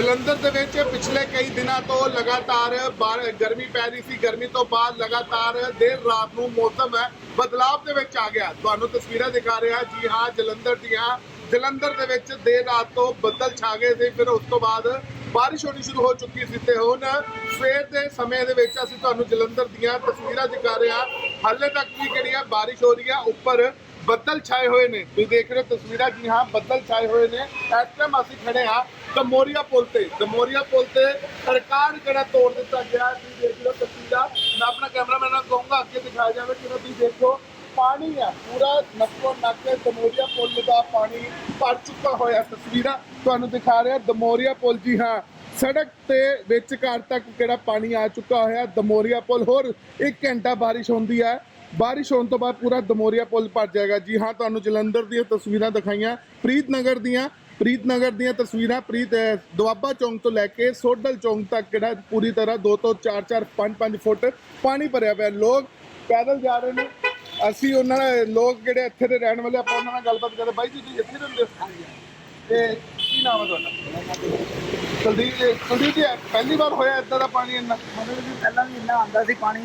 ਜਲੰਧਰ ਦੇ ਵਿੱਚ ਪਿਛਲੇ ਕਈ ਦਿਨਾਂ ਤੋਂ ਲਗਾਤਾਰ ਬਾਰ- ਗਰਮੀ ਪੈ ਰਹੀ ਸੀ। ਗਰਮੀ ਤੋਂ ਬਾਅਦ ਲਗਾਤਾਰ ਦੇਰ ਰਾਤ ਨੂੰ ਮੌਸਮ ਹੈ ਬਦਲਾਵ ਦੇ ਵਿੱਚ ਆ ਗਿਆ। ਤੁਹਾਨੂੰ ਤਸਵੀਰਾਂ ਦਿਖਾ ਰਿਹਾ ਜੀ ਹਾਂ, ਜਲੰਧਰ ਦੀਆਂ। ਜਲੰਧਰ ਦੇ ਵਿੱਚ ਦੇਰ ਰਾਤ ਤੋਂ ਬੱਦਲ ਛਾ ਗਏ ਸੀ। ਫਿਰ ਉਸ ਤੋਂ ਬਾਅਦ ਬਾਰਿਸ਼ ਹੋਣੀ ਸ਼ੁਰੂ ਹੋ ਚੁੱਕੀ ਸੀ ਤੇ ਹੁਣ ਸਵੇਰ ਦੇ ਸਮੇਂ ਦੇ ਵਿੱਚ ਅਸੀਂ ਤੁਹਾਨੂੰ ਜਲੰਧਰ ਦੀਆਂ ਤਸਵੀਰਾਂ ਦਿਖਾ ਰਹੇ ਹਾਂ। ਹਾਲੇ ਤੱਕ ਵੀ ਜਿਹੜੀ ਆ ਬਾਰਿਸ਼ ਹੋ ਰਹੀ ਆ। ਉੱਪਰ ਬੱਦਲ ਛਾਏ ਹੋਏ ਨੇ। ਤੁਸੀਂ ਦੇਖ ਰਹੇ ਹੋ ਤਸਵੀਰਾਂ ਜੀ, ਹਾਂ, ਬੱਦਲ ਛਾਏ ਹੋਏ ਨੇ। ਇਸ ਟਾਈਮ ਅਸੀਂ ਖੜੇ ਹਾਂ ਦਮੋਰੀਆ ਪੁਲ ਤੇ। ਦਮੋਰੀਆ ਪੁਲ ਤੇ ਸਰਕਾਰ ਜਿਹੜਾ ਤੋੜ ਦਿੱਤਾ ਗਿਆ ਤੁਸੀਂ ਦੇਖ ਲਓ ਤਸਵੀਰਾਂ। ਮੈਂ ਆਪਣਾ ਕੈਮਰਾਮੈਨ ਨੂੰ ਕਹੂੰਗਾ, ਅੱਗੇ ਦਿਖਾਇਆ ਜਾਵੇ ਕਿ ਤੁਸੀਂ ਦੇਖੋ, ਪਾਣੀ ਆ, ਪੂਰਾ ਨੱਕੋ ਨੱਕ ਦਮੋਰੀਆ ਪੁਲ ਦਾ ਪਾਣੀ ਭਰ ਚੁੱਕਾ ਹੋਇਆ ਤਸਵੀਰਾਂ ਤੁਹਾਨੂੰ ਦਿਖਾ ਰਿਹਾ ਦਮੋਰੀਆ ਪੁਲ ਜੀ, ਹਾਂ, ਸੜਕ ਤੇ ਵਿੱਚ ਘਰ ਤੱਕ ਕਿਹੜਾ ਪਾਣੀ ਆ ਚੁੱਕਾ ਹੋਇਆ ਦਮੋਰੀਆ ਪੁਲ, ਹੋਰ 1 ਘੰਟਾ ਬਾਰਿਸ਼ ਹੁੰਦੀ ਹੈ। ਬਾਰਿਸ਼ ਹੋਣ ਤੋਂ ਬਾਅਦ ਪੂਰਾ ਦਮੋਰੀਆ ਪੁਲ ਭਰ ਜਾਏਗਾ। ਜੀ ਹਾਂ ਤੁਹਾਨੂੰ ਜਲੰਧਰ ਦੀਆਂ ਤਸਵੀਰਾਂ ਦਿਖਾਈਆਂ। ਪ੍ਰੀਤਨਗਰ ਦੀਆਂ ਪ੍ਰੀਤਨਗਰ ਦੀਆਂ ਤਸਵੀਰਾਂ। ਪ੍ਰੀਤ ਦੁਆਬਾ ਚੌਂਕ ਤੋਂ ਲੈ ਕੇ ਸੋਡਲ ਚੌਂਕ ਤੱਕ ਜਿਹੜਾ ਪੂਰੀ ਤਰ੍ਹਾਂ 2 ਤੋਂ 4 4 5 5 ਫੁੱਟ ਪਾਣੀ ਭਰਿਆ ਪਿਆ। ਲੋਕ ਪੈਦਲ ਜਾ ਰਹੇ ਨੇ। ਅਸੀਂ ਉਹਨਾਂ ਨਾਲ ਲੋਕ ਜਿਹੜੇ ਇੱਥੇ ਦੇ ਰਹਿਣ ਵਾਲੇ ਆਪਾਂ ਉਹਨਾਂ ਨਾਲ ਗੱਲਬਾਤ ਕਰਦੇ। ਬਾਈ ਜੀ ਤੁਸੀਂ ਇੱਥੇ ਰਹਿੰਦੇ ਹੋ? ਤੇ ਕੀ ਨਾਮ ਹੈ ਤੁਹਾਡਾ? ਕੁਲਦੀਪ ਜੀ ਕੁਲਦੀਪ ਜੀ ਪਹਿਲੀ ਵਾਰ ਹੋਇਆ ਇਦਾਂ ਦਾ ਪਾਣੀ ਇੰਨਾ? ਮਤਲਬ ਕਿ ਪਹਿਲਾਂ ਵੀ ਇੰਨਾ ਆਉਂਦਾ ਸੀ ਪਾਣੀ।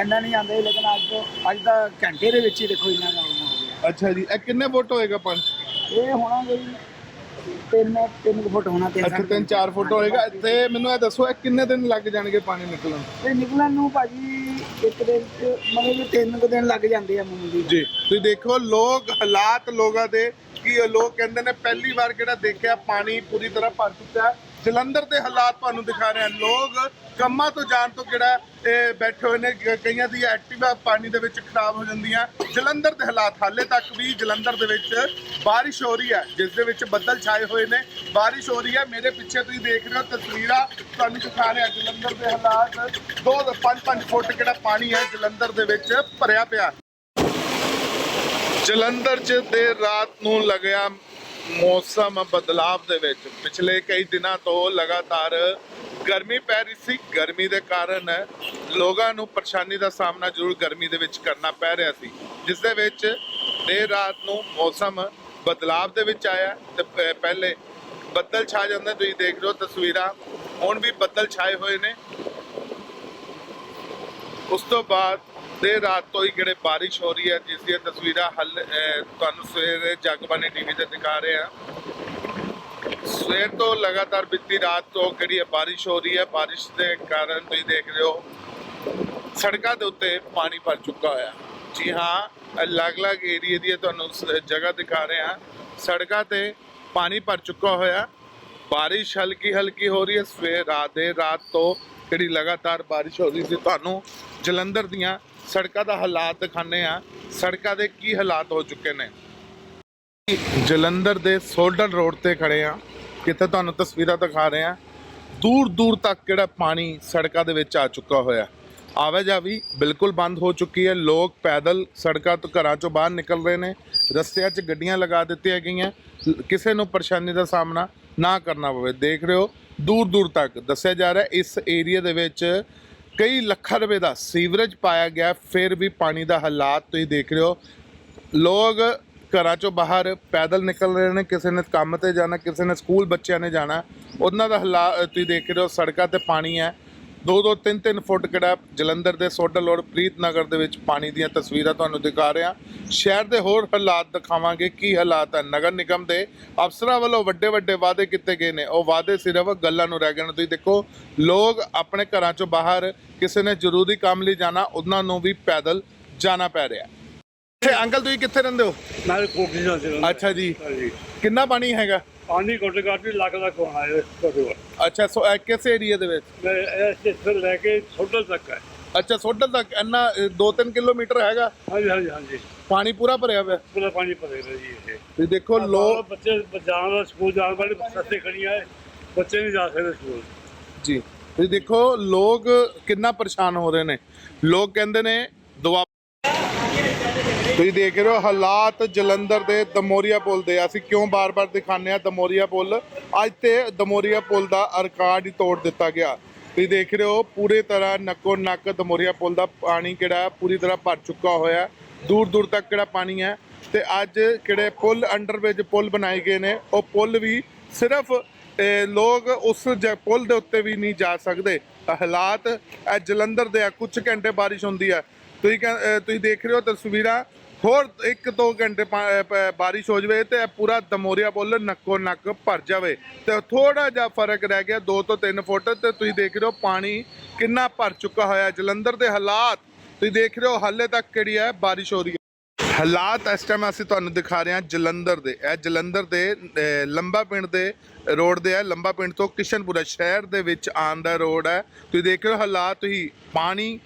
ਇੰਨਾ ਨਹੀਂ ਆਉਂਦਾ ਲੇਕਿਨ ਅੱਜ ਅੱਜ ਦਾ ਘੰਟੇ ਦੇ ਵਿੱਚ ਹੀ ਦੇਖੋ ਇੰਨਾ ਕੰਮ ਹੋ ਗਿਆ। ਅੱਛਾ ਜੀ ਇਹ ਕਿੰਨੇ ਫੁੱਟ ਹੋਏਗਾ ਪਾਣੀ ਇਹ ਹੋਣਾ ਕੋਈ ਤਿੰਨ ਤਿੰਨ ਕੁ ਫੁੱਟ ਹੋਣਾ ਤਿੰਨ ਅੱਛਾ 3-4 ਫੁੱਟ ਹੋਏਗਾ। ਤੇ ਮੈਨੂੰ ਇਹ ਦੱਸੋ ਇਹ ਕਿੰਨੇ ਦਿਨ ਲੱਗ ਜਾਣਗੇ ਪਾਣੀ ਨਿਕਲਣ? ਨੂੰ? ਤੇ ਨਿਕਲਣ ਨੂੰ ਭਾਜੀ ਇੱਕ ਦਿਨ ਚ ਮਤਲਬ ਕਿ ਤਿੰਨ ਕੁ ਦਿਨ ਲੱਗ ਜਾਂਦੇ ਆ ਮੂੰਹ ਦੀ ਜੀ ਤੁਸੀਂ ਦੇਖੋ ਲੋਕ ਹਾਲਾਤ ਲੋਕਾਂ ਦੇ ਕੀ ਇਹ ਲੋਕ ਕਹਿੰਦੇ ਨੇ ਪਹਿਲੀ ਵਾਰ ਕਿਹੜਾ ਦੇਖਿਆ ਪਾਣੀ ਪੂਰੀ ਤਰ੍ਹਾਂ ਭਰ ਚੁੱਕਾ ਹੈ ਜਲੰਧਰ ਦੇ ਹਾਲਾਤ ਤੁਹਾਨੂੰ ਦਿਖਾ ਰਹੇ ਹਨ। ਲੋਕ ਕੰਮਾਂ ਤੋਂ ਜਾਣ ਤੋਂ ਕਿਹੜਾ ਇਹ ਬੈਠੇ ਹੋਏ ਨੇ ਕਈਆਂ ਦੀ ਐਕਟਿਵਾ ਪਾਣੀ ਦੇ ਵਿੱਚ ਖਰਾਬ ਹੋ ਜਾਂਦੀਆਂ। ਜਲੰਧਰ ਦੇ ਹਾਲਾਤ ਹਾਲੇ ਤੱਕ ਵੀ ਜਲੰਧਰ ਦੇ ਵਿੱਚ ਬਾਰਿਸ਼ ਹੋ ਰਹੀ ਹੈ, ਜਿਸ ਦੇ ਵਿੱਚ ਬੱਦਲ ਛਾਏ ਹੋਏ ਨੇ। ਬਾਰਿਸ਼ ਹੋ ਰਹੀ ਹੈ। ਮੇਰੇ ਪਿੱਛੇ ਤੁਸੀਂ ਦੇਖ ਰਹੇ ਹੋ ਤਸਵੀਰਾਂ, ਤੁਹਾਨੂੰ ਦਿਖਾ ਰਿਹਾ ਜਲੰਧਰ ਦੇ ਹਾਲਾਤ। 2 5-5 ਫੁੱਟ ਕਿਹੜਾ ਪਾਣੀ ਹੈ ਜਲੰਧਰ ਦੇ ਵਿੱਚ ਭਰਿਆ ਪਿਆ। ਜਲੰਧਰ 'ਚ ਦੇਰ ਰਾਤ ਨੂੰ ਲੱਗਿਆ ਮੌਸਮ ਬਦਲਾਵ ਦੇ ਵਿੱਚ। ਪਿਛਲੇ ਕਈ ਦਿਨਾਂ ਤੋਂ ਲਗਾਤਾਰ ਗਰਮੀ ਪੈ ਰਹੀ ਸੀ। ਗਰਮੀ ਦੇ ਕਾਰਨ ਲੋਕਾਂ ਨੂੰ ਪਰੇਸ਼ਾਨੀ ਦਾ ਸਾਹਮਣਾ ਜ਼ਰੂਰ ਗਰਮੀ ਦੇ ਵਿੱਚ ਕਰਨਾ ਪੈ ਰਿਹਾ ਸੀ। ਜਿਸ ਦੇ ਵਿੱਚ ਦੇਰ ਰਾਤ ਨੂੰ ਮੌਸਮ ਬਦਲਾਵ ਦੇ ਵਿੱਚ ਆਇਆ ਤੇ ਪਹਿਲੇ ਬੱਦਲ ਛਾ ਜਾਂਦੇ ਤੁਸੀਂ ਦੇਖ ਰਹੇ ਹੋ ਤਸਵੀਰਾਂ। ਹੁਣ ਵੀ ਬੱਦਲ ਛਾਏ ਹੋਏ ਨੇ। ਉਸ ਤੋਂ ਬਾਅਦ ਦੇਰ ਰਾਤ ਤੋਂ ਹੀ ਜਿਹੜੇ ਬਾਰਿਸ਼ ਹੋ ਰਹੀ ਹੈ, ਜਿਸ ਦੀਆਂ ਤਸਵੀਰਾਂ ਹਲ ਤੁਹਾਨੂੰ ਸਵੇਰੇ ਜਗਬਾਨੀ ਟੀਵੀ ਤੇ ਦਿਖਾ ਰਹੇ ਆ ਸਵੇਰ ਤੋਂ ਲਗਾਤਾਰ ਬੀਤੀ ਰਾਤ ਤੋਂ ਜਿਹੜੀ ਹੈ ਬਾਰਿਸ਼ ਹੋ ਰਹੀ ਹੈ, ਬਾਰਿਸ਼ ਦੇ ਕਾਰਨ ਤੁਸੀਂ ਦੇਖ ਰਹੇ ਹੋ, ਸੜਕਾਂ ਦੇ ਉੱਤੇ ਪਾਣੀ ਭਰ ਚੁੱਕਾ ਹੋਇਆ। ਜੀ ਹਾਂ, ਅਲੱਗ-ਅਲੱਗ ਏਰੀਆ ਦੀ ਤੁਹਾਨੂੰ ਸ- ਜਗ੍ਹਾ ਦਿਖਾ ਰਹੇ ਹਾਂ। ਸੜਕਾਂ ਤੇ ਪਾਣੀ ਭਰ ਚੁੱਕਾ ਹੋਇਆ। ਬਾਰਿਸ਼ ਹਲਕੀ ਹਲਕੀ ਹੋ ਰਹੀ ਹੈ। ਸਵੇਰ ਰਾਤ ਦੇ ਰਾਤ ਤੋਂ ਜਿਹੜੀ ਲਗਾਤਾਰ ਬਾਰਿਸ਼ ਹੋ ਰਹੀ ਸੀ, ਤੁਹਾਨੂੰ ਜਲੰਧਰ ਦੀਆਂ ਸੜਕਾਂ ਦਾ ਹਾਲਾਤ ਦਿਖਾਣੇ ਆ ਸੜਕਾਂ ਦੇ ਕੀ ਹਾਲਾਤ ਹੋ ਚੁੱਕੇ ਨੇ? ਜਲੰਧਰ ਦੇ ਸੋਲਡਨ ਰੋਡ ਤੇ ਖੜੇ ਆ ਕਿੱਥੇ ਤੁਹਾਨੂੰ ਤਸਵੀਰਾਂ ਦਿਖਾ ਰਹੇ ਆ ਦੂਰ ਦੂਰ ਤੱਕ ਕਿਹੜਾ ਪਾਣੀ ਸੜਕਾਂ ਦੇ ਵਿੱਚ ਆ ਚੁੱਕਾ ਹੋਇਆ। ਆਵਾਜਾਈ ਬਿਲਕੁਲ ਬੰਦ ਹੋ ਚੁੱਕੀ ਹੈ। ਲੋਕ ਪੈਦਲ ਸੜਕਾਂ ਤੋਂ ਘਰਾਂ ਚੋਂ ਬਾਹਰ ਨਿਕਲ ਰਹੇ ਨੇ। ਰਸਤਿਆਂ 'ਚ ਗੱਡੀਆਂ ਲਗਾ ਦਿੱਤੀਆਂ ਗਈਆਂ। ਕਿਸੇ ਨੂੰ ਪਰੇਸ਼ਾਨੀ ਦਾ ਸਾਹਮਣਾ ਨਾ ਕਰਨਾ ਪਵੇ। ਦੇਖ ਰਹੇ ਹੋ, ਦੂਰ ਦੂਰ ਤੱਕ ਦੱਸਿਆ ਜਾ ਰਿਹਾ ਇਸ ਏਰੀਆ ਦੇ ਵਿੱਚ ਕਈ ਲੱਖਾਂ ਰੁਪਏ ਦਾ ਸੀਵਰੇਜ ਪਾਇਆ ਗਿਆ, ਫਿਰ ਵੀ ਪਾਣੀ ਦਾ ਹਾਲਾਤ ਤੁਸੀਂ ਦੇਖ ਰਹੇ ਹੋ। ਲੋਕ ਘਰਾਂ ਚੋਂ ਬਾਹਰ ਪੈਦਲ ਨਿਕਲ ਰਹੇ ਨੇ, ਕਿਸੇ ਨੇ ਕੰਮ ਤੇ ਜਾਣਾ, ਕਿਸੇ ਨੇ ਸਕੂਲ ਬੱਚਿਆਂ ਨੇ ਜਾਣਾ। ਉਹਨਾਂ ਦਾ ਹਾਲਾਤ ਤੁਸੀਂ ਦੇਖ ਰਹੇ ਹੋ, ਸੜਕਾਂ ਤੇ ਪਾਣੀ ਹੈ। ਦੋ ਦੋ ਤਿੰਨ ਤਿੰਨ ਫੁੱਟ ਕਿਹੜਾ ਜਲੰਧਰ ਦੇ ਸੋਡਲ ਰੋਡ ਪ੍ਰੀਤਨਗਰ ਦੇ ਵਿੱਚ ਪਾਣੀ ਦੀਆਂ ਤਸਵੀਰਾਂ ਤੁਹਾਨੂੰ ਦਿਖਾ ਰਿਹਾ। ਸ਼ਹਿਰ ਦੇ ਹੋਰ ਹਾਲਾਤ ਦਿਖਾਵਾਂਗੇ ਕੀ ਹਾਲਾਤ ਹੈ ਨਗਰ ਨਿਗਮ ਦੇ ਅਫਸਰਾਂ ਵੱਲੋਂ ਵੱਡੇ ਵੱਡੇ ਵਾਅਦੇ ਕੀਤੇ ਗਏ ਨੇ। ਉਹ ਵਾਅਦੇ ਸਿਰਫ ਗੱਲਾਂ ਨੂੰ ਰਹਿ ਗਏ ਨੇ। ਤੁਸੀਂ ਦੇਖੋ ਲੋਕ ਆਪਣੇ ਘਰਾਂ ਚੋਂ ਬਾਹਰ ਕਿਸੇ ਨੇ ਜ਼ਰੂਰੀ ਕੰਮ ਲਈ ਜਾਣਾ ਉਹਨਾਂ ਨੂੰ ਵੀ ਪੈਦਲ ਜਾਣਾ ਪੈ ਰਿਹਾ। ਤੇ ਅੰਕਲ ਤੁਸੀਂ ਕਿੱਥੇ ਰਹਿੰਦੇ ਹੋ? ਨਾਲ ਕੋਠੀ ਨਾਲ ਸੀ ਅੱਛਾ ਜੀ। ਕਿੰਨਾ ਪਾਣੀ ਹੈਗਾ? ਪਾਣੀ ਘੁੱਟ ਘੱਟ ਵੀ ਲੱਖ ਲੱਖ ਹੋਣਾ ਹੈ ਘੱਟੋ ਅੱਛਾ ਸੋ ਇਹ ਕਿਸ ਏਰੀਆ ਦੇ ਵਿੱਚ? ਮੈਂ ਇਹ ਸਟੇਸ਼ਨ ਲੈ ਕੇ ਛੋਟਲ ਤੱਕ ਹੈ। ਅੱਛਾ ਸੋਡਲ ਤੱਕ। ਇੰਨਾ 2-3 ਕਿਲੋਮੀਟਰ ਹੈਗਾ? ਹਾਂਜੀ ਹਾਂਜੀ ਹਾਂਜੀ। ਪਾਣੀ ਪੂਰਾ ਭਰਿਆ ਹੋਇਆ? ਪੂਰਾ ਪਾਣੀ ਭਰੇ ਰਿਹਾ ਜੀ ਇਹ। ਤੁਸੀਂ ਦੇਖੋ ਲੋਕ ਬੱਚੇ ਜਾਣ ਦਾ ਸਕੂਲ ਜਾਣ ਵਾਲੇ ਸੱਤੇ ਖੜੀਆਂ ਹੈ। ਬੱਚੇ ਨਹੀਂ ਜਾ ਸਕਦੇ ਸਕੂਲ। ਜੀ। ਤੁਸੀਂ ਦੇਖੋ ਲੋਕ ਕਿੰਨਾ ਪਰੇਸ਼ਾਨ ਹੋ ਰਹੇ ਨੇ। ਲੋਕ ਕਹਿੰਦੇ ਨੇ ਤੁਸੀਂ ਦੇਖ ਰਹੇ ਹੋ ਹਾਲਾਤ ਜਲੰਧਰ ਦੇ ਦਮੋਰੀਆ ਪੁਲ ਦੇ। ਅਸੀਂ ਕਿਉਂ ਬਾਰ-ਬਾਰ ਦਿਖਾਉਂਦੇ ਆ ਦਮੋਰੀਆ ਪੁਲ? ਅੱਜ ਤੇ ਦਮੋਰੀਆ ਪੁਲ ਦਾ ਰਿਕਾਰਡ ਹੀ ਤੋੜ ਦਿੱਤਾ ਗਿਆ। ਤੁਸੀਂ ਦੇਖ ਰਹੇ ਹੋ ਪੂਰੇ ਤਰ੍ਹਾਂ ਨੱਕੋ ਨੱਕ ਦਮੋਰੀਆ ਪੁਲ ਦਾ ਪਾਣੀ ਕਿਹੜਾ ਪੂਰੀ ਤਰ੍ਹਾਂ ਭਰ ਚੁੱਕਾ ਹੋਇਆ ਦੂਰ ਦੂਰ ਤੱਕ ਕਿਹੜਾ ਪਾਣੀ ਹੈ? ਤੇ ਅੱਜ ਕਿਹੜੇ ਪੁਲ ਅੰਡਰਵੇਜ ਪੁਲ ਬਣਾਏ ਗਏ ਨੇ, ਉਹ ਪੁਲ ਵੀ ਸਿਰਫ ਲੋਕ ਉਸ ਜ- ਪੁਲ ਦੇ ਉੱਤੇ ਵੀ ਨਹੀਂ ਜਾ ਸਕਦੇ। ਹਾਲਾਤ, ਇਹ ਜਲੰਧਰ ਦੇ ਆ ਕੁਝ ਘੰਟੇ ਬਾਰਿਸ਼ ਹੁੰਦੀ ਹੈ। ਤੁਸੀਂ ਕਹਿ- ਤੁਸੀਂ ਦੇਖ ਰਹੇ ਹੋ ਤਸਵੀਰਾਂ ਹੋਰ ਇੱਕ ਦੋ ਘੰਟੇ ਪਾ- ਪ- ਬਾਰਿਸ਼ ਹੋ ਜਵੇ ਤੇ ਪੂਰਾ ਦਮੋਰੀਆ ਪੁੱਲ ਨੱਕੋ ਨੱਕ ਭਰ ਜਾਵੇ। ਤੇ ਥੋੜਾ ਜਿਹਾ ਫ਼ਰਕ ਰਹਿ ਗਿਆ 2 ਤੋਂ 3 ਫੁੱਟ। ਤੇ ਤੁਸੀਂ ਦੇਖ ਰਹੇ ਹੋ ਪਾਣੀ ਕਿੰਨਾ ਭਰ ਚੁੱਕਾ ਹੋਇਆ। ਜਲੰਧਰ ਦੇ ਹਾਲਾਤ ਤੁਸੀਂ ਦੇਖ ਰਹੇ ਹੋ, ਹਾਲੇ ਤੱਕ ਕਿਹੜੀ ਹੈ ਬਾਰਿਸ਼ ਹੋ ਰਹੀ ਹੈ। ਹਾਲਾਤ ਇਸ ਟਾਈਮ ਅਸੀਂ ਤੁਹਾਨੂੰ ਦਿਖਾ ਰਹੇ ਹਾਂ ਜਲੰਧਰ ਦੇ। ਇਹ ਜਲੰਧਰ ਦੇ ਲੰਬਾ ਪਿੰਡ ਦੇ ਰੋਡ ਦੇ ਹੈ। ਲੰਬਾ ਪਿੰਡ ਤੋਂ ਕਿਸ਼ਨਪੁਰਾ ਸ਼ਹਿਰ ਦੇ ਵਿੱਚ ਆਉਣ ਦਾ ਰੋਡ ਹੈ। ਤੁਸੀਂ ਦੇਖ ਰਹੇ ਹੋ ਹਾਲਾਤ ਹੀ ਪਾਣੀ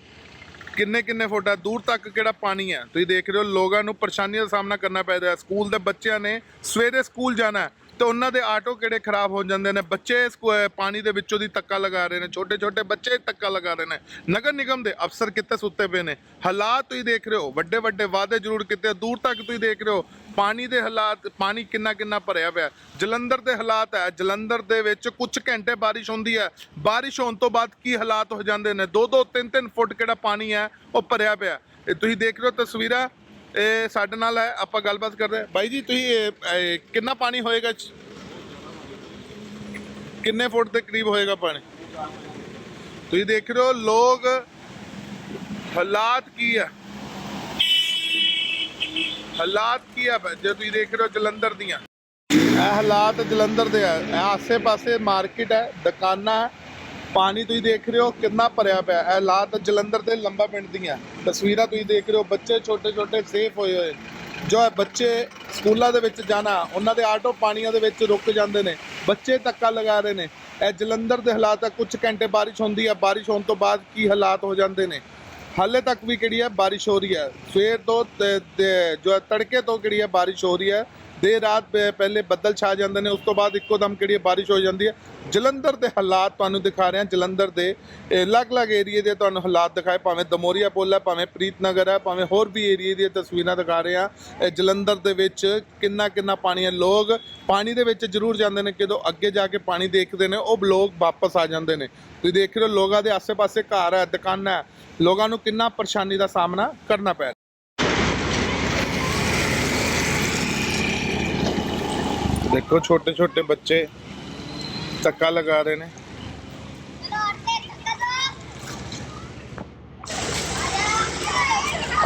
ਕਿੰਨੇ ਕਿੰਨੇ ਫੁੱਟ ਹੈ? ਦੂਰ ਤੱਕ ਕਿਹੜਾ ਪਾਣੀ ਹੈ? ਤੁਸੀਂ ਦੇਖ ਰਹੇ ਹੋ, ਲੋਕਾਂ ਨੂੰ ਪਰੇਸ਼ਾਨੀ ਦਾ ਸਾਹਮਣਾ ਕਰਨਾ ਪੈ ਰਿਹਾ ਸਕੂਲ ਦੇ ਬੱਚਿਆਂ ਨੇ ਸਵੇਰੇ ਸਕੂਲ ਜਾਣਾ ਤੇ ਉਹਨਾਂ ਦੇ ਆਟੋ ਕਿਹੜੇ ਖਰਾਬ ਹੋ ਜਾਂਦੇ ਨੇ? ਬੱਚੇ ਸਕੂ- ਪਾਣੀ ਦੇ ਵਿੱਚੋਂ ਦੀ ਤੱਕਾ ਲਗਾ ਰਹੇ ਨੇ ਛੋਟੇ ਛੋਟੇ ਬੱਚੇ ਤੱਕਾ ਲਗਾ ਰਹੇ ਨੇ। ਨਗਰ ਨਿਗਮ ਦੇ ਅਫਸਰ ਕਿੱਥੇ ਸੁੱਤੇ ਪਏ ਨੇ? ਹਾਲਾਤ ਤੁਸੀਂ ਦੇਖ ਰਹੇ ਹੋ ਵੱਡੇ ਵੱਡੇ ਵਾਅਦੇ ਜ਼ਰੂਰ ਕੀਤੇ, ਦੂਰ ਤੱਕ ਤੁਸੀਂ ਦੇਖ ਰਹੇ ਹੋ, ਪਾਣੀ ਦੇ ਹਾਲਾਤ, ਪਾਣੀ ਕਿੰਨਾ ਕਿੰਨਾ ਭਰਿਆ ਪਿਆ। ਜਲੰਧਰ ਦੇ ਹਾਲਾਤ ਹੈ, ਜਲੰਧਰ ਦੇ ਵਿੱਚ ਕੁਝ ਘੰਟੇ ਬਾਰਿਸ਼ ਹੁੰਦੀ ਹੈ। ਬਾਰਿਸ਼ ਹੋਣ ਤੋਂ ਬਾਅਦ ਕੀ ਹਾਲਾਤ ਹੋ ਜਾਂਦੇ ਨੇ? 2-2 3-3 ਫੁੱਟ ਕਿਹੜਾ ਪਾਣੀ ਹੈ, ਉਹ ਭਰਿਆ ਪਿਆ। ਇਹ ਤੁਸੀਂ ਦੇਖ ਰਹੇ ਹੋ ਤਸਵੀਰਾਂ ਇਹ ਸਾਡੇ ਨਾਲ ਹੈ, ਆਪਾਂ ਗੱਲਬਾਤ ਕਰਦੇ ਹਾਂ। ਬਾਈ ਜੀ, ਤੁਸੀਂ, ਇਹ- ਇਹ, ਕਿੰਨਾ ਪਾਣੀ ਹੋਏਗਾ? ਚ- ਕਿੰਨੇ ਫੁੱਟ ਦੇ ਕਰੀਬ ਹੋਏਗਾ ਪਾਣੀ? ਤੁਸੀਂ ਦੇਖ ਰਹੇ ਹੋ, ਲੋਕ, ਹਾਲਾਤ ਕੀ ਹੈ ਹਾਲਾਤ ਕੀ ਹੈ ਜੇ ਤੁਸੀਂ ਦੇਖ ਰਹੇ ਹੋ ਜਲੰਧਰ ਦੀਆਂ। ਇਹ ਹਾਲਾਤ ਜਲੰਧਰ ਦੇ ਆ। ਇਹ ਆਸੇ-ਪਾਸੇ ਮਾਰਕੀਟ ਹੈ, ਦੁਕਾਨਾਂ ਹੈ। ਪਾਣੀ ਤੁਸੀਂ ਦੇਖ ਰਹੇ ਹੋ ਕਿੰਨਾ ਭਰਿਆ ਪਿਆ। ਇਹ ਹਾਲਾਤ ਜਲੰਧਰ ਦੇ ਲੰਬਾ ਪਿੰਡ ਦੀਆਂ। ਤਸਵੀਰਾਂ ਤੁਸੀਂ ਦੇਖ ਰਹੇ ਹੋ, ਬੱਚੇ ਛੋਟੇ-ਛੋਟੇ ਸੇਫ ਹੋਏ ਹੋਏ। ਜੋ ਹੈ ਬੱਚੇ ਸਕੂਲਾਂ ਦੇ ਵਿੱਚ ਜਾਣਾ, ਉਹਨਾਂ ਦੇ ਆਟੋ ਪਾਣੀਆਂ ਦੇ ਵਿੱਚ ਰੁਕ ਜਾਂਦੇ ਨੇ। ਬੱਚੇ ਧੱਕਾ ਲਗਾ ਰਹੇ ਨੇ। ਇਹ ਜਲੰਧਰ ਦੇ ਹਾਲਾਤ ਆ ਕੁਝ ਘੰਟੇ ਬਾਰਿਸ਼ ਹੁੰਦੀ ਹੈ ਬਾਰਿਸ਼ ਹੋਣ ਤੋਂ ਬਾਅਦ ਕੀ ਹਾਲਾਤ ਹੋ ਜਾਂਦੇ ਨੇ? ਹਾਲੇ ਤੱਕ ਵੀ ਕਿਹੜੀ ਹੈ ਬਾਰਿਸ਼ ਹੋ ਰਹੀ ਹੈ ਸਵੇਰ ਤੋਂ ਜੋ ਹੈ, ਤੜਕੇ ਤੋਂ ਕਿਹੜੀ ਹੈ ਬਾਰਿਸ਼ ਹੋ ਰਹੀ ਹੈ ਦੇਰ ਰਾਤ ਪਹਿਲੇ ਬੱਦਲ ਛਾ ਜਾਂਦੇ ਨੇ, ਉਸ ਤੋਂ ਬਾਅਦ ਇੱਕੋ ਦਮ ਕਿਹੜੀ ਬਾਰਿਸ਼ ਹੋ ਜਾਂਦੀ ਹੈ? ਜਲੰਧਰ ਦੇ ਹਾਲਾਤ ਤੁਹਾਨੂੰ ਦਿਖਾ ਰਹੇ ਹਾਂ ਜਲੰਧਰ ਦੇ ਅਲੱਗ-ਅਲੱਗ ਏਰੀਏ ਦੇ ਤੁਹਾਨੂੰ ਹਾਲਾਤ ਦਿਖਾਏ, ਭਾਵੇਂ ਦਮੋਰੀਆ ਪੁੱਲ ਹੈ, ਭਾਵੇਂ ਪ੍ਰੀਤਨਗਰ ਹੈ, ਭਾਵੇਂ ਹੋਰ ਵੀ ਏਰੀਏ ਦੀਆਂ ਤਸਵੀਰਾਂ ਦਿਖਾ ਰਹੇ ਹਾਂ। ਇਹ ਜਲੰਧਰ ਦੇ ਵਿੱਚ ਕਿੰਨਾ ਕਿੰਨਾ ਪਾਣੀ ਹੈ, ਲੋਕ ਪਾਣੀ ਦੇ ਵਿੱਚ ਜ਼ਰੂਰ ਜਾਂਦੇ ਨੇ ਜਦੋਂ ਅੱਗੇ ਜਾ ਕੇ ਪਾਣੀ ਦੇਖਦੇ ਨੇ, ਉਹ ਲੋਕ ਵਾਪਸ ਆ ਜਾਂਦੇ ਨੇ। ਤੁਸੀਂ ਦੇਖ ਰਹੇ ਹੋ, ਲੋਕਾਂ ਦੇ ਆਸੇ-ਪਾਸੇ ਘਰ ਹੈ, ਦੁਕਾਨਾਂ ਹੈ, ਲੋਕਾਂ ਨੂੰ ਕਿੰਨਾ ਪਰੇਸ਼ਾਨੀ ਦਾ ਸਾਹਮਣਾ ਕਰਨਾ ਪੈ ਦੇਖੋ, ਛੋਟੇ ਛੋਟੇ ਬੱਚੇ ਧੱਕਾ ਲਗਾ ਰਹੇ ਨੇ।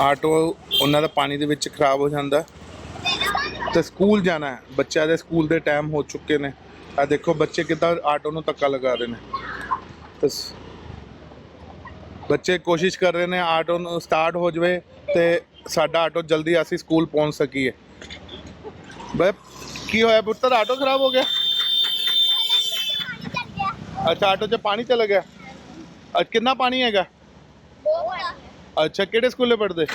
ਆਟੋ ਉਹਨਾਂ ਦਾ ਪਾਣੀ ਦੇ ਵਿੱਚ ਖਰਾਬ ਹੋ ਜਾਂਦਾ। ਤੇ ਸਕੂਲ ਜਾਣਾ ਹੈ। ਬੱਚਿਆਂ ਦੇ ਸਕੂਲ ਦੇ ਟਾਈਮ ਹੋ ਚੁੱਕੇ ਨੇ। ਆ ਦੇਖੋ, ਬੱਚੇ ਕਿੱਦਾਂ ਆਟੋ ਨੂੰ ਧੱਕਾ ਲਗਾ ਰਹੇ ਨੇ। ਤੇ ਬੱਚੇ ਕੋਸ਼ਿਸ਼ ਕਰ ਰਹੇ ਨੇ ਆਟੋ ਨੂੰ ਸਟਾਰਟ ਹੋ ਜਾਵੇ ਤੇ ਸਾਡਾ ਆਟੋ ਜਲਦੀ ਅਸੀਂ ਸਕੂਲ ਪਹੁੰਚ ਸਕੀਏ। ਬਈ ਕੀ ਹੋਇਆ ਪੁੱਤਰ? ਆਟੋ ਖਰਾਬ ਹੋ ਗਿਆ? ਅੱਛਾ, ਆਟੋ 'ਚ ਪਾਣੀ ਚਲਾ ਗਿਆ। ਅੱਜ ਕਿੰਨਾ ਪਾਣੀ ਹੈਗਾ? ਅੱਛਾ, ਕਿਹੜੇ ਸਕੂਲੇ ਪੜ੍ਹਦੇ?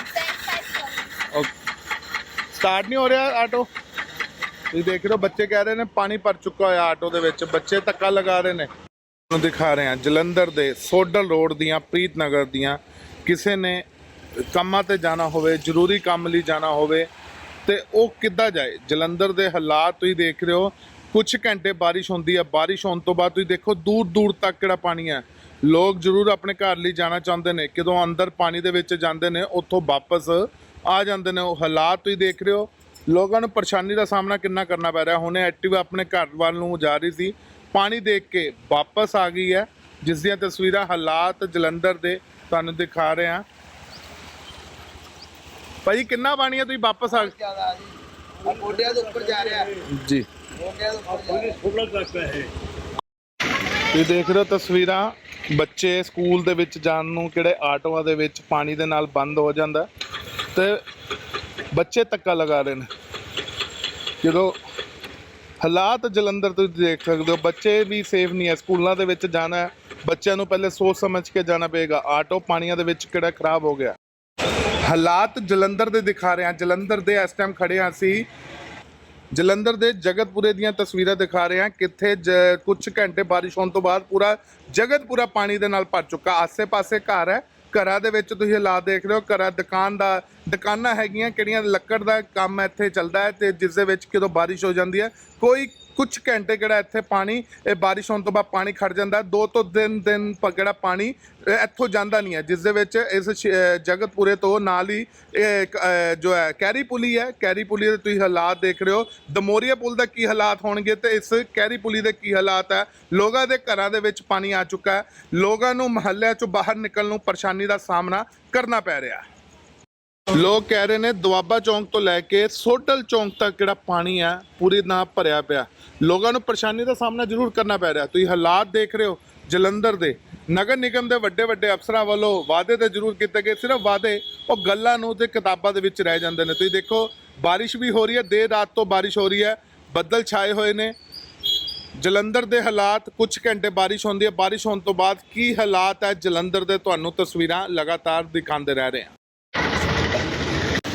ਸਟਾਰਟ ਨਹੀਂ ਹੋ ਰਿਹਾ ਆਟੋ? ਤੁਸੀਂ ਦੇਖ ਰਹੇ ਹੋ, ਬੱਚੇ ਕਹਿ ਰਹੇ ਨੇ ਪਾਣੀ ਭਰ ਚੁੱਕਾ ਹੋਇਆ ਆਟੋ ਦੇ ਵਿੱਚ। ਬੱਚੇ ਧੱਕਾ ਲਗਾ ਰਹੇ ਨੇ। ਤੁਹਾਨੂੰ ਦਿਖਾ ਰਹੇ ਹਾਂ, ਜਲੰਧਰ ਦੇ ਸੋਡਲ ਰੋਡ ਦੀਆਂ, ਪ੍ਰੀਤ ਨਗਰ ਦੀਆਂ। ਕਿਸੇ ਨੇ ਕੰਮਾਂ ਤੇ ਜਾਣਾ ਹੋਵੇ, ਜ਼ਰੂਰੀ ਕੰਮ ਲਈ ਜਾਣਾ ਹੋਵੇ ਤੇ ਉਹ ਕਿੱਦਾਂ ਜਾਏ? ਜਲੰਧਰ ਦੇ ਹਾਲਾਤ ਤੁਸੀਂ ਦੇਖ ਰਹੇ ਹੋ। ਕੁਝ ਘੰਟੇ ਬਾਰਿਸ਼ ਹੁੰਦੀ ਹੈ ਬਾਰਿਸ਼ ਹੋਣ ਤੋਂ ਬਾਅਦ ਤੁਸੀਂ ਦੇਖੋ ਦੂਰ ਦੂਰ ਤੱਕ ਕਿਹੜਾ ਪਾਣੀ ਹੈ ਲੋਕ ਜ਼ਰੂਰ ਆਪਣੇ ਘਰ ਲਈ ਜਾਣਾ ਚਾਹੁੰਦੇ ਨੇ। ਕਿਦੋਂ ਅੰਦਰ ਪਾਣੀ ਦੇ ਵਿੱਚ ਜਾਂਦੇ ਨੇ, ਉੱਥੋਂ ਵਾਪਸ ਆ ਜਾਂਦੇ ਨੇ। ਉਹ ਹਾਲਾਤ ਤੁਸੀਂ ਦੇਖ ਰਹੇ ਹੋ। ਲੋਕਾਂ ਨੂੰ ਪਰੇਸ਼ਾਨੀ ਦਾ ਸਾਹਮਣਾ ਕਿੰਨਾ ਕਰਨਾ ਪੈ ਰਿਹਾ। ਹੁਣੇ ਐਕਟਿਵ ਆਪਣੇ ਘਰ ਵੱਲ ਨੂੰ ਜਾ ਰਹੀ ਸੀ। ਪਾਣੀ ਦੇਖ ਕੇ ਵਾਪਸ ਆ ਗਈ ਹੈ। ਜਿਸ ਦੀਆਂ ਤਸਵੀਰਾਂ ਹਾਲਾਤ ਜਲੰਧਰ ਦੇ ਤੁਹਾਨੂੰ ਦਿਖਾ ਰਹੇ ਹਾਂ। ਭਾਈ ਕਿੰਨਾ ਪਾਣੀ ਹੈ ਤੁਸੀਂ ਵਾਪਸ ਆ ਜ਼ਿਆਦਾ ਜੀ। ਗੋਡਿਆਂ ਦੇ ਉੱਪਰ ਜਾ ਰਿਹਾ ਜੀ ਗੋਡਿਆਂ ਦੇ ਉੱਪਰ ਜਾ ਰਿਹਾ ਫੁੱਲਾਂ ਤੱਕ ਹੈ ਤੁਸੀਂ ਦੇਖ ਰਹੇ ਹੋ ਤਸਵੀਰਾਂ ਬੱਚੇ ਸਕੂਲ ਦੇ ਵਿੱਚ ਜਾਣ ਨੂੰ, ਕਿਹੜੇ ਆਟੋਆਂ ਦੇ ਵਿੱਚ ਪਾਣੀ ਦੇ ਨਾਲ ਬੰਦ ਹੋ ਜਾਂਦਾ। ਤੇ ਬੱਚੇ ਧੱਕਾ ਲਗਾ ਰਹੇ ਨੇ। ਜਦੋਂ ਹਾਲਾਤ ਜਲੰਧਰ ਤੁਸੀਂ ਦੇਖ ਸਕਦੇ ਹੋ, ਬੱਚੇ ਵੀ ਸੇਫ ਨਹੀਂ ਹੈ। ਸਕੂਲਾਂ ਦੇ ਵਿੱਚ ਜਾਣਾ ਬੱਚਿਆਂ ਨੂੰ ਪਹਿਲੇ ਸੋਚ ਸਮਝ ਕੇ ਜਾਣਾ ਪਏਗਾ। ਆਟੋ ਪਾਣੀਆਂ ਦੇ ਵਿੱਚ ਕਿਹੜਾ ਖਰਾਬ ਹੋ ਗਿਆ। ਹਾਲਾਤ ਜਲੰਧਰ ਦੇ ਦਿਖਾ ਰਹੇ ਹਾਂ। ਜਲੰਧਰ ਦੇ ਇਸ ਟਾਈਮ ਖੜੇ ਹਾਂ ਅਸੀਂ। ਜਲੰਧਰ ਦੇ ਜਗਤਪੁਰੇ ਦੀਆਂ ਤਸਵੀਰਾਂ ਦਿਖਾ ਰਹੇ ਹਾਂ। ਕਿੱਥੇ ਜ- ਕੁਝ ਘੰਟੇ ਬਾਰਿਸ਼ ਹੋਣ ਤੋਂ ਬਾਅਦ ਪੂਰਾ ਜਗਤ ਪੂਰਾ ਪਾਣੀ ਦੇ ਨਾਲ ਭਰ ਚੁੱਕਾ। ਆਸੇ-ਪਾਸੇ ਘਰ ਹੈ। ਘਰਾਂ ਦੇ ਵਿੱਚ ਤੁਸੀਂ ਹਾਲਾਤ ਦੇਖ ਰਹੇ ਹੋ। ਘਰਾਂ, ਦੁਕਾਨ ਦਾ, ਦੁਕਾਨਾਂ ਹੈਗੀਆਂ, ਕਿਹੜੀਆਂ ਲੱਕੜ ਦਾ ਕੰਮ ਇੱਥੇ ਚੱਲਦਾ ਹੈ ਤੇ ਜਿਸ ਦੇ ਵਿੱਚ ਕਿਦੋਂ ਬਾਰਿਸ਼ ਹੋ ਜਾਂਦੀ ਹੈ, ਕੋਈ ਕੁਝ ਘੰਟੇ ਜਿਹੜਾ ਇੱਥੇ ਪਾਣੀ ਇਹ ਬਾਰਿਸ਼ ਹੋਣ ਤੋਂ ਬਾਅਦ ਪਾਣੀ ਖੜ ਜਾਂਦਾ ਦੋ ਤੋਂ ਦਿਨ ਦਿਨ ਪ- ਜਿਹੜਾ ਪਾਣੀ ਇੱਥੋਂ ਜਾਂਦਾ ਨਹੀਂ ਹੈ ਜਿਸ ਦੇ ਵਿੱਚ ਇਸ ਜਗਤਪੁਰੇ ਤੋਂ ਨਾਲ ਹੀ ਇਹ ਇੱਕ, ਜੋ ਹੈ ਕੈਰੀ ਪੁਲੀ ਹੈ। ਕੈਰੀ ਪੁਲੀ ਦੇ ਤੁਸੀਂ ਹਾਲਾਤ ਦੇਖ ਰਹੇ ਹੋ। ਦਮੋਰੀਆ ਪੁਲ ਦਾ ਕੀ ਹਾਲਾਤ ਹੋਣਗੇ ਤੇ ਇਸ ਕੈਰੀ ਪੁਲੀ ਦੇ ਕੀ ਹਾਲਾਤ ਹੈ? ਲੋਕਾਂ ਦੇ ਘਰਾਂ ਦੇ ਵਿੱਚ ਪਾਣੀ ਆ ਚੁੱਕਾ ਹੈ। ਲੋਕਾਂ ਨੂੰ ਮਹੱਲਿਆਂ ਚੋਂ ਬਾਹਰ ਨਿਕਲਣ ਨੂੰ ਪਰੇਸ਼ਾਨੀ ਦਾ ਸਾਹਮਣਾ ਕਰਨਾ ਪੈ ਰਿਹਾ ਹੈ। ਲੋਕ ਕਹਿ ਰਹੇ ਨੇ ਦੁਆਬਾ ਚੌਂਕ ਤੋਂ ਲੈ ਕੇ ਸੋਡਲ ਚੌਂਕ ਤੱਕ ਜਿਹੜਾ ਪਾਣੀ ਆ, ਪੂਰੀ ਨਾ ਭਰਿਆ ਪਿਆ। ਲੋਕਾਂ ਨੂੰ ਪਰੇਸ਼ਾਨੀ ਦਾ ਸਾਹਮਣਾ ਜ਼ਰੂਰ ਕਰਨਾ ਪੈ ਰਿਹਾ। ਤੁਸੀਂ ਹਾਲਾਤ ਦੇਖ ਰਹੇ ਹੋ ਜਲੰਧਰ ਦੇ। ਨਗਰ ਨਿਗਮ ਦੇ ਵੱਡੇ ਵੱਡੇ ਅਫਸਰਾਂ ਵੱਲੋਂ ਵਾਅਦੇ ਤਾਂ ਜ਼ਰੂਰ ਕੀਤੇ ਗਏ। ਸਿਰਫ ਵਾਅਦੇ, ਉਹ ਗੱਲਾਂ ਨੂੰ ਤੇ ਕਿਤਾਬਾਂ ਦੇ ਵਿੱਚ ਰਹਿ ਜਾਂਦੇ ਨੇ। ਤੁਸੀਂ ਦੇਖੋ, ਬਾਰਿਸ਼ ਵੀ ਹੋ ਰਹੀ ਹੈ, ਦੇਰ ਰਾਤ ਤੋਂ ਬਾਰਿਸ਼ ਹੋ ਰਹੀ ਹੈ, ਬੱਦਲ ਛਾਏ ਹੋਏ ਨੇ। ਜਲੰਧਰ ਦੇ ਹਾਲਾਤ ਕੁਝ ਘੰਟੇ ਬਾਰਿਸ਼ ਹੁੰਦੀ ਹੈ। ਬਾਰਿਸ਼ ਹੋਣ ਤੋਂ ਬਾਅਦ ਕੀ ਹਾਲਾਤ ਹੈ ਜਲੰਧਰ ਦੇ? ਤੁਹਾਨੂੰ ਤਸਵੀਰਾਂ ਲਗਾਤਾਰ ਦਿਖਾਉਂਦੇ ਰਹਿ ਰਹੇ ਹਾਂ।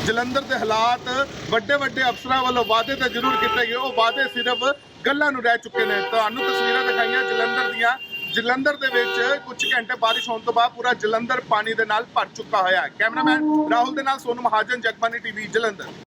ਜਲੰਧਰ ਦੇ ਹਾਲਾਤ ਵੱਡੇ ਵੱਡੇ ਅਫਸਰਾਂ ਵੱਲੋਂ ਵਾਅਦੇ ਤਾਂ ਜ਼ਰੂਰ ਕੀਤੇ ਗਏ। ਉਹ ਵਾਅਦੇ ਸਿਰਫ ਗੱਲਾਂ ਨੂੰ ਰਹਿ ਚੁੱਕੇ ਨੇ। ਤੁਹਾਨੂੰ ਤਸਵੀਰਾਂ ਦਿਖਾਈਆਂ ਜਲੰਧਰ ਦੀਆਂ। ਜਲੰਧਰ ਦੇ ਵਿੱਚ ਕੁਝ ਘੰਟੇ ਬਾਰਿਸ਼ ਹੋਣ ਤੋਂ ਬਾਅਦ ਪੂਰਾ ਜਲੰਧਰ ਪਾਣੀ ਦੇ ਨਾਲ ਭਰ ਚੁੱਕਾ ਹੋਇਆ ਹੈ। ਕੈਮਰਾਮੈਨ ਰਾਹੁਲ ਦੇ ਨਾਲ ਸੋਨੂ ਮਹਾਜਨ ਜਗਬਾਨੀ ਟੀਵੀ, ਜਲੰਧਰ।